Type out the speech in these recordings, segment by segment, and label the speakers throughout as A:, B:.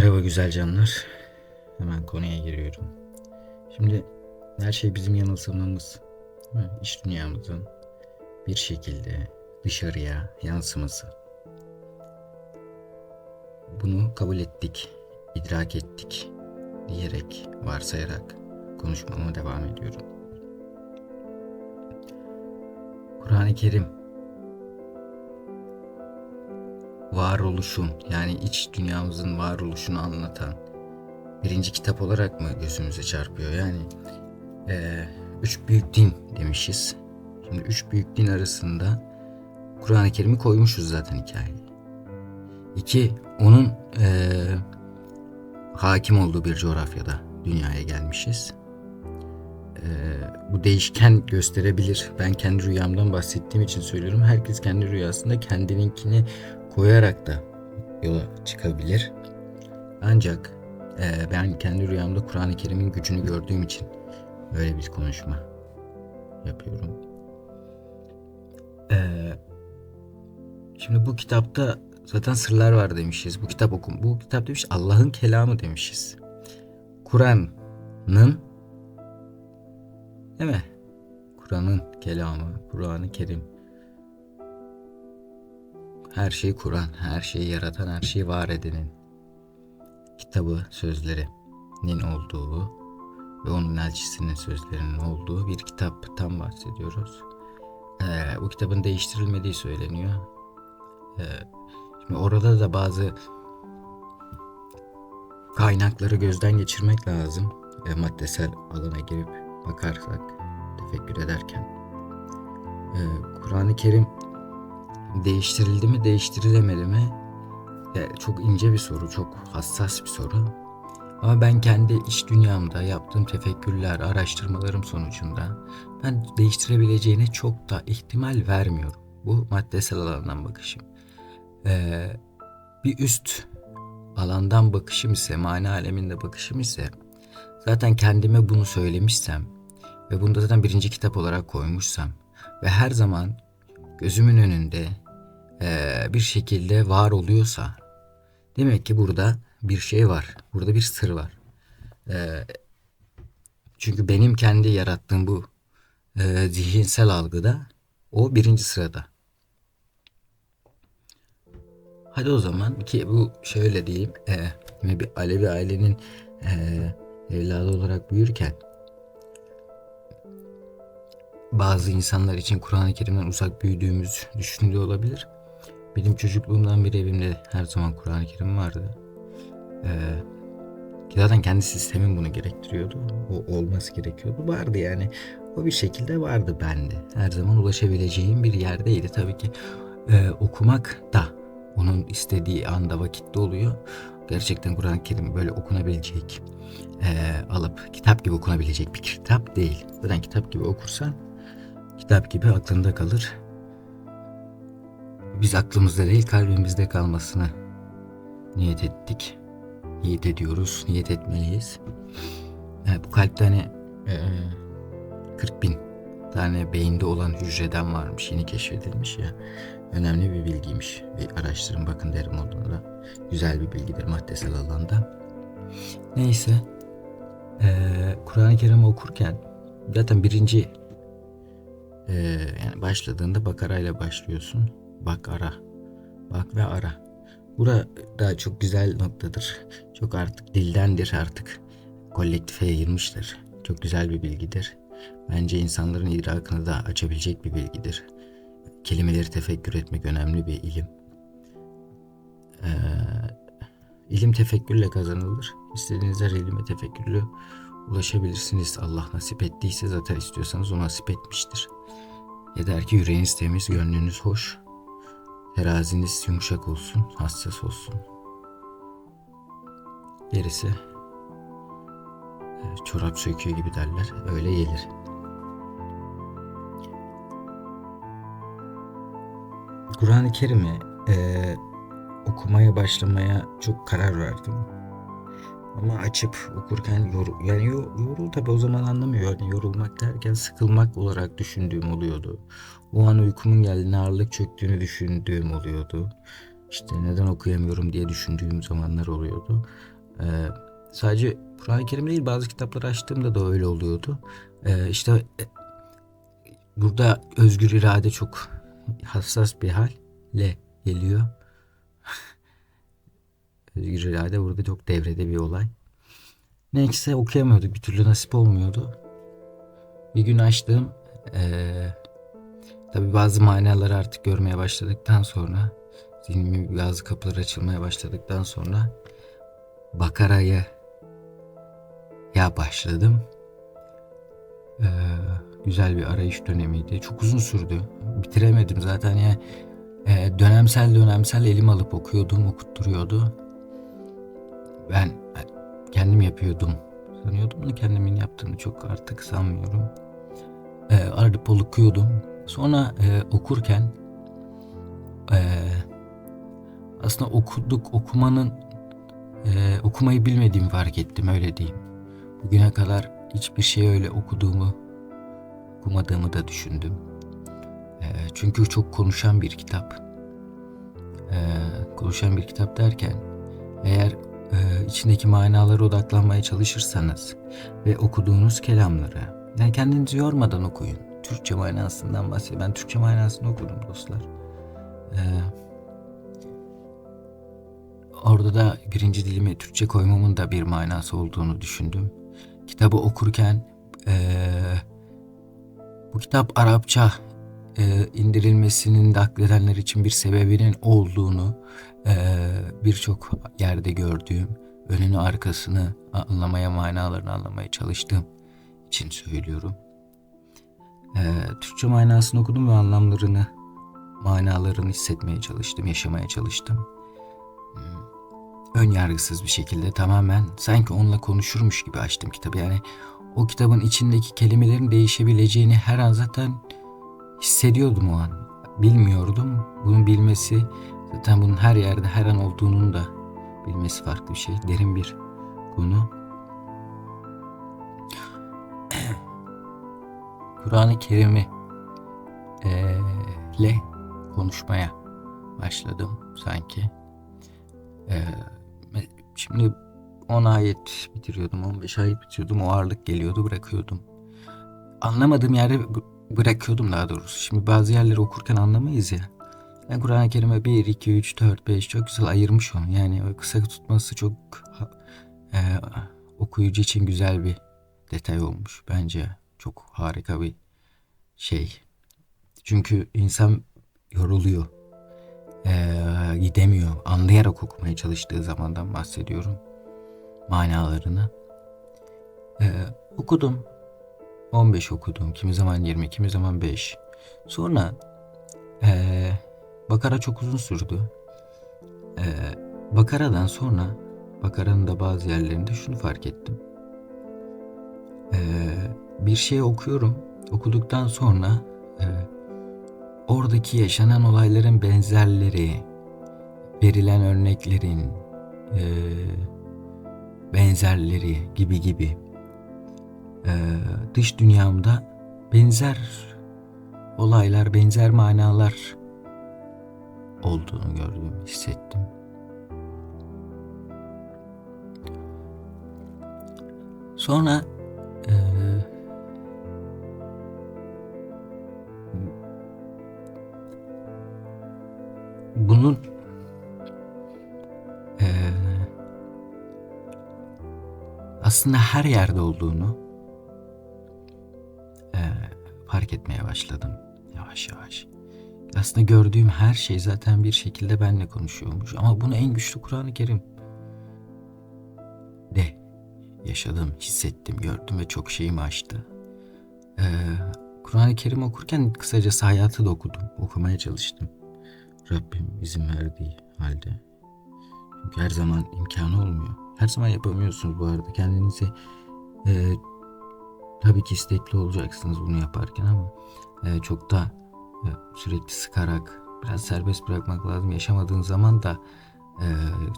A: Merhaba güzel canlar. Hemen konuya giriyorum. Şimdi her şey bizim yanılsamamız, iç dünyamızın bir şekilde dışarıya yansıması. Bunu kabul ettik, idrak ettik diyerek, varsayarak konuşmama devam ediyorum. Kur'an-ı Kerim varoluşun yani iç dünyamızın varoluşunu anlatan birinci kitap olarak mı gözümüze çarpıyor? Yani eee, üç büyük din demişiz. Şimdi üç büyük din arasında Kur'an-ı Kerim'i koymuşuz zaten hikayeyi. İki, onun eee, hakim olduğu bir coğrafyada dünyaya gelmişiz. Eee, bu değişken gösterebilir. Ben kendi rüyamdan bahsettiğim için söylüyorum. Herkes kendi rüyasında kendininkini koyarak da yola çıkabilir. Ancak eee, ben kendi rüyamda Kur'an-ı Kerim'in gücünü gördüğüm için böyle bir konuşma yapıyorum. Eee, şimdi bu kitapta zaten sırlar var demişiz. Bu kitap okum. Bu kitap demiş Allah'ın kelamı demişiz. Kur'an'ın değil mi? Kur'an'ın kelamı, Kur'an-ı Kerim. Her şeyi Kur'an, her şeyi yaratan, her şeyi var edenin kitabı, sözlerinin olduğu ve onun elçisinin sözlerinin olduğu bir kitaptan bahsediyoruz. Ee, bu kitabın değiştirilmediği söyleniyor. Ee, şimdi orada da bazı kaynakları gözden geçirmek lazım. E, maddesel alana girip bakarsak, tefekkür ederken. Ee, Kur'an-ı Kerim değiştirildi mi, değiştirilemedi mi? Ya, çok ince bir soru, çok hassas bir soru. Ama ben kendi iç dünyamda yaptığım tefekkürler, araştırmalarım sonucunda ben değiştirebileceğine çok da ihtimal vermiyorum. Bu maddesel alandan bakışım. Ee, bir üst alandan bakışım ise, mana aleminde bakışım ise zaten kendime bunu söylemişsem ve bunu da zaten birinci kitap olarak koymuşsam ve her zaman gözümün önünde bir şekilde var oluyorsa demek ki burada bir şey var. Burada bir sır var. Eee, çünkü benim kendi yarattığım bu eee, zihinsel algıda o birinci sırada. Hadi o zaman ki bu şöyle diyeyim. yine bir Alevi ailenin eee, evladı olarak büyürken bazı insanlar için Kur'an-ı Kerim'den uzak büyüdüğümüz düşünülüyor olabilir. Benim çocukluğumdan beri evimde her zaman Kur'an-ı Kerim vardı. Ee, zaten kendi sistemim bunu gerektiriyordu. O olması gerekiyordu. Vardı yani. O bir şekilde vardı bende. Her zaman ulaşabileceğim bir yerdeydi. Tabii ki e, okumak da onun istediği anda vakitte oluyor. Gerçekten Kur'an-ı Kerim böyle okunabilecek, e, alıp kitap gibi okunabilecek bir kitap değil. Zaten kitap gibi okursan kitap gibi aklında kalır. Biz aklımızda değil kalbimizde kalmasını niyet ettik. Niyet ediyoruz, niyet etmeliyiz. E, bu kalpte hani e, 40 bin tane beyinde olan hücreden varmış. Yeni keşfedilmiş ya. Önemli bir bilgiymiş. Bir araştırın bakın derim da. Güzel bir bilgidir maddesel alanda. Neyse. e, Kur'an-ı Kerim okurken zaten birinci e, yani başladığında bakarayla başlıyorsun. Bak ara. Bak ve ara. Bura da çok güzel noktadır. Çok artık dildendir artık. Kolektife yayılmıştır. Çok güzel bir bilgidir. Bence insanların idrakını da açabilecek bir bilgidir. Kelimeleri tefekkür etmek önemli bir ilim. Ee, ilim tefekkürle kazanılır. İstediğiniz her ilime tefekkürle ulaşabilirsiniz. Allah nasip ettiyse zaten istiyorsanız o nasip etmiştir. Yeter ki yüreğiniz temiz, gönlünüz hoş, teraziniz yumuşak olsun, hassas olsun. Gerisi e, çorap söküyor gibi derler. Öyle gelir. Kur'an-ı Kerim'i e, okumaya başlamaya çok karar verdim. Ama açıp okurken yor, yani yor, yorul tabi o zaman anlamıyor. Yani yorulmak derken sıkılmak olarak düşündüğüm oluyordu. O an uykumun geldiğini ağırlık çöktüğünü düşündüğüm oluyordu. işte neden okuyamıyorum diye düşündüğüm zamanlar oluyordu. Ee, sadece Kur'an-ı Kerim değil bazı kitapları açtığımda da öyle oluyordu. Ee, işte e, burada özgür irade çok hassas bir halle geliyor. özgür irade burada çok devrede bir olay. Neyse okuyamıyorduk bir türlü nasip olmuyordu. Bir gün açtım. Ee, tabii bazı manaları artık görmeye başladıktan sonra zihnimin bazı kapılar açılmaya başladıktan sonra Bakara'ya ya başladım. Ee, güzel bir arayış dönemiydi. Çok uzun sürdü. Bitiremedim zaten ya. E, dönemsel dönemsel elim alıp okuyordum, okutturuyordu. Ben kendim yapıyordum. Sanıyordum da kendimin yaptığını çok artık sanmıyorum. E, arayıp okuyordum. Sonra e, okurken e, aslında okuduk okumanın e, okumayı bilmediğimi fark ettim öyle diyeyim. Bugüne kadar hiçbir şey öyle okuduğumu okumadığımı da düşündüm. E, çünkü çok konuşan bir kitap. E, konuşan bir kitap derken eğer e, içindeki manalara odaklanmaya çalışırsanız ve okuduğunuz kelamları yani kendinizi yormadan okuyun. Türkçe manasından bahsediyorum. Ben Türkçe manasını okudum dostlar. Ee, orada da birinci dilimi Türkçe koymamın da bir manası olduğunu düşündüm. Kitabı okurken ee, bu kitap Arapça e, indirilmesinin de akledenler için bir sebebinin olduğunu e, birçok yerde gördüğüm, önünü arkasını anlamaya, manalarını anlamaya çalıştığım için söylüyorum. E, Türkçe manasını okudum ve anlamlarını, manalarını hissetmeye çalıştım, yaşamaya çalıştım. Ön yargısız bir şekilde tamamen sanki onunla konuşurmuş gibi açtım kitabı. Yani o kitabın içindeki kelimelerin değişebileceğini her an zaten hissediyordum o an. Bilmiyordum. Bunun bilmesi zaten bunun her yerde her an olduğunun da bilmesi farklı bir şey. Derin bir konu. Kur'an-ı Kerim'i e, konuşmaya başladım sanki. E, şimdi 10 ayet bitiriyordum, 15 ayet bitiriyordum. O ağırlık geliyordu, bırakıyordum. Anlamadığım yerde bırakıyordum daha doğrusu. Şimdi bazı yerleri okurken anlamayız ya. Ben Kur'an-ı Kerim'e 1, 2, 3, 4, 5 çok güzel ayırmış onu. Yani kısa tutması çok e, okuyucu için güzel bir detay olmuş bence. Çok harika bir şey. Çünkü insan yoruluyor. Ee, gidemiyor. Anlayarak okumaya çalıştığı zamandan bahsediyorum. Manalarını. Ee, okudum. 15 okudum. Kimi zaman 20, kimi zaman 5. Sonra ee, Bakara çok uzun sürdü. Ee, Bakara'dan sonra Bakara'nın da bazı yerlerinde şunu fark ettim. Ee, bir şey okuyorum. Okuduktan sonra e, oradaki yaşanan olayların benzerleri, verilen örneklerin e, benzerleri gibi gibi e, dış dünyamda benzer olaylar, benzer manalar olduğunu gördüm, hissettim. Sonra e, bunun e, aslında her yerde olduğunu fark etmeye başladım yavaş yavaş. Aslında gördüğüm her şey zaten bir şekilde benle konuşuyormuş. Ama bunu en güçlü Kur'an-ı Kerim de yaşadım, hissettim, gördüm ve çok şeyimi açtı. Ee, Kur'an-ı Kerim okurken kısacası hayatı da okudum, okumaya çalıştım. Rabbim izin verdiği halde. Çünkü her zaman imkanı olmuyor. Her zaman yapamıyorsunuz bu arada. Kendinizi e, tabii ki istekli olacaksınız bunu yaparken ama e, çok da e, sürekli sıkarak biraz serbest bırakmak lazım. Yaşamadığın zaman da e,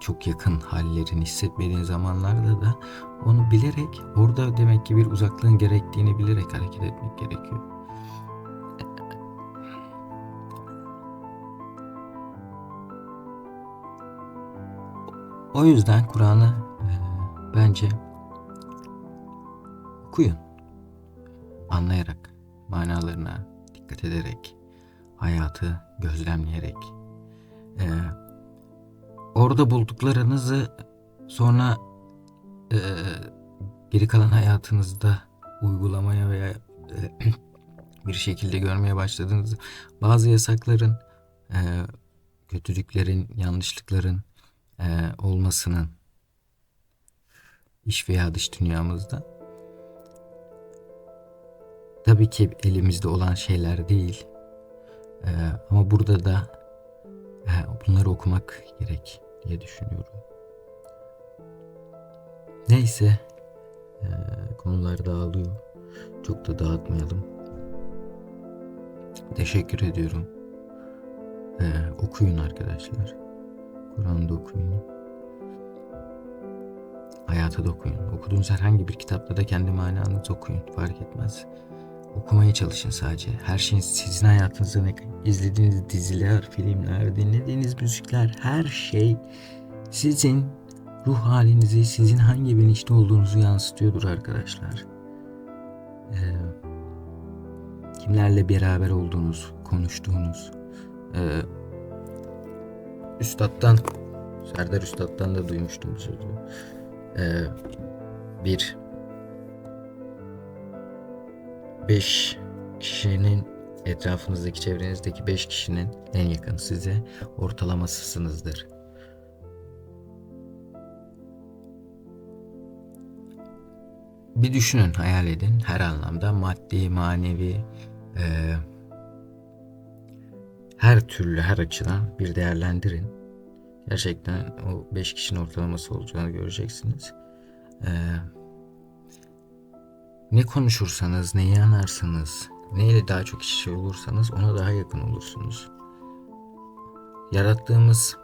A: çok yakın hallerini hissetmediğin zamanlarda da onu bilerek orada demek ki bir uzaklığın gerektiğini bilerek hareket etmek gerekiyor. O yüzden Kur'an'ı e, bence okuyun. Anlayarak, manalarına dikkat ederek, hayatı gözlemleyerek. E, orada bulduklarınızı sonra e, geri kalan hayatınızda uygulamaya veya e, bir şekilde görmeye başladığınız bazı yasakların, e, kötülüklerin, yanlışlıkların e, olmasının iş veya dış dünyamızda tabii ki elimizde olan şeyler değil. E, ama burada da e, bunları okumak gerek diye düşünüyorum. Neyse e, konular dağılıyor. Çok da dağıtmayalım. Teşekkür ediyorum. Ee, okuyun arkadaşlar. Kur'an'da okuyun. Hayata da okuyun. Okuduğunuz herhangi bir kitapta da kendi mananızı okuyun. Fark etmez. Okumaya çalışın sadece. Her şeyin sizin hayatınızda ne izlediğiniz diziler, filmler, dinlediğiniz müzikler, her şey sizin ruh halinizi, sizin hangi bilinçte olduğunuzu yansıtıyordur arkadaşlar. Ee, kimlerle beraber olduğunuz, konuştuğunuz, ee, Üstad'dan, Serdar Üstad'dan da duymuştum bu sözü. Ee, bir beş kişinin etrafınızdaki çevrenizdeki beş kişinin en yakın size ortalamasısınızdır. Bir düşünün, hayal edin. Her anlamda maddi, manevi, e, her türlü, her açıdan bir değerlendirin. Gerçekten o 5 kişinin ortalaması olacağını göreceksiniz. Ee, ne konuşursanız, neyi anarsınız, neyle daha çok işi olursanız ona daha yakın olursunuz. Yarattığımız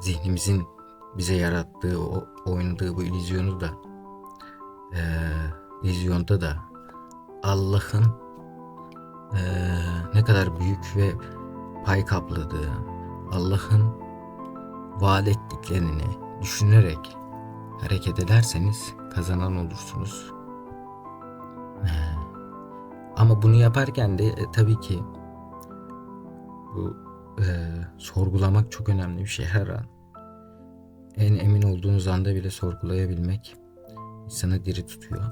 A: zihnimizin bize yarattığı, o oynadığı bu illüzyonu da e, illüzyonda da Allah'ın e, ne kadar büyük ve pay kapladığı, Allah'ın vaat ettiklerini düşünerek hareket ederseniz kazanan olursunuz. Bunu yaparken de e, tabii ki bu e, sorgulamak çok önemli bir şey her an. En emin olduğunuz anda bile sorgulayabilmek insanı diri tutuyor.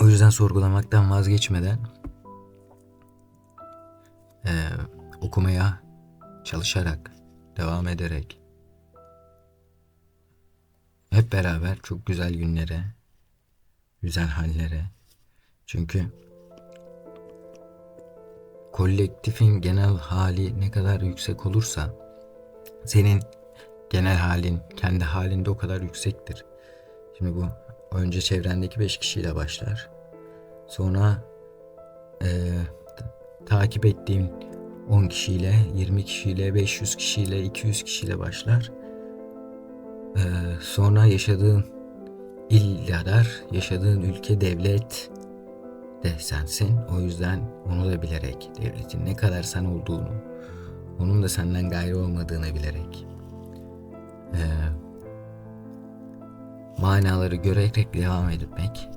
A: O yüzden sorgulamaktan vazgeçmeden e, okumaya çalışarak, devam ederek hep beraber çok güzel günlere, güzel hallere. Çünkü kolektifin genel hali ne kadar yüksek olursa senin genel halin kendi halinde o kadar yüksektir. Şimdi bu önce çevrendeki 5 kişiyle başlar. Sonra e, takip ettiğin 10 kişiyle, 20 kişiyle, 500 kişiyle, 200 kişiyle başlar. E, sonra yaşadığın kadar, yaşadığın ülke, devlet de sensin. O yüzden onu da bilerek, devletin ne kadar sen olduğunu, onun da senden gayrı olmadığını bilerek e, manaları görerek devam etmek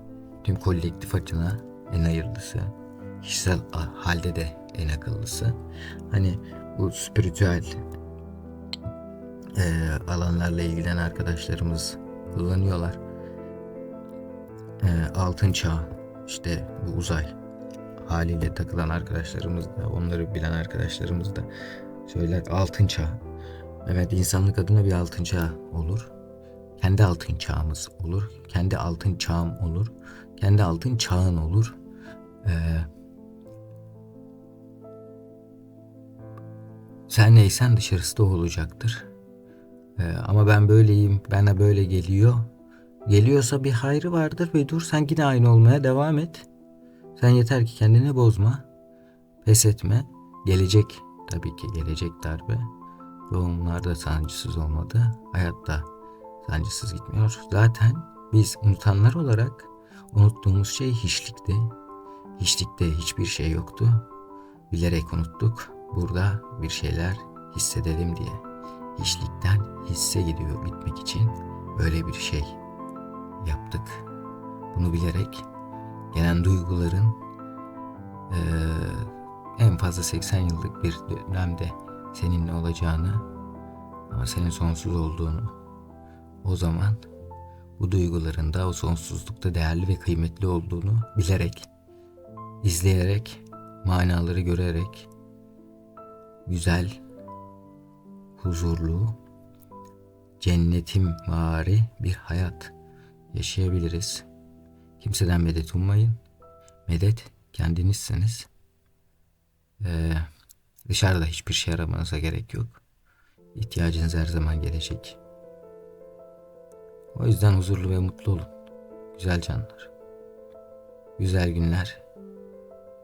A: tüm kolektif açına en hayırlısı. Kişisel halde de en akıllısı. Hani bu spiritüel e, alanlarla ilgilenen arkadaşlarımız kullanıyorlar. E, altın çağ, işte bu uzay haliyle takılan arkadaşlarımız da, onları bilen arkadaşlarımız da söyler altın çağ. Evet insanlık adına bir altın çağ olur. Kendi altın çağımız olur. Kendi altın çağım olur. Kendi altın çağın olur. Ee, sen neysen dışarısı da olacaktır. Ee, ama ben böyleyim, bana böyle geliyor. Geliyorsa bir hayrı vardır ve dur sen yine aynı olmaya devam et. Sen yeter ki kendini bozma. Pes etme. Gelecek tabii ki gelecek darbe. Doğumlar da sancısız olmadı. Hayatta sancısız gitmiyor. Zaten biz unutanlar olarak unuttuğumuz şey hiçlikti. Hiçlikte hiçbir şey yoktu. Bilerek unuttuk. Burada bir şeyler hissedelim diye. Hiçlikten hisse gidiyor bitmek için böyle bir şey yaptık. Bunu bilerek gelen duyguların eee, en fazla 80 yıllık bir dönemde seninle olacağını ama senin sonsuz olduğunu o zaman bu duyguların da o sonsuzlukta değerli ve kıymetli olduğunu bilerek, izleyerek, manaları görerek güzel, huzurlu, cennetim vari bir hayat yaşayabiliriz. Kimseden medet ummayın. Medet kendinizsiniz. Ee, dışarıda hiçbir şey aramanıza gerek yok. İhtiyacınız her zaman gelecek. O yüzden huzurlu ve mutlu olun. Güzel canlar. Güzel günler.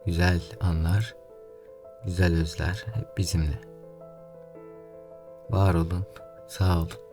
A: Güzel anlar. Güzel özler hep bizimle. Var olun. Sağ olun.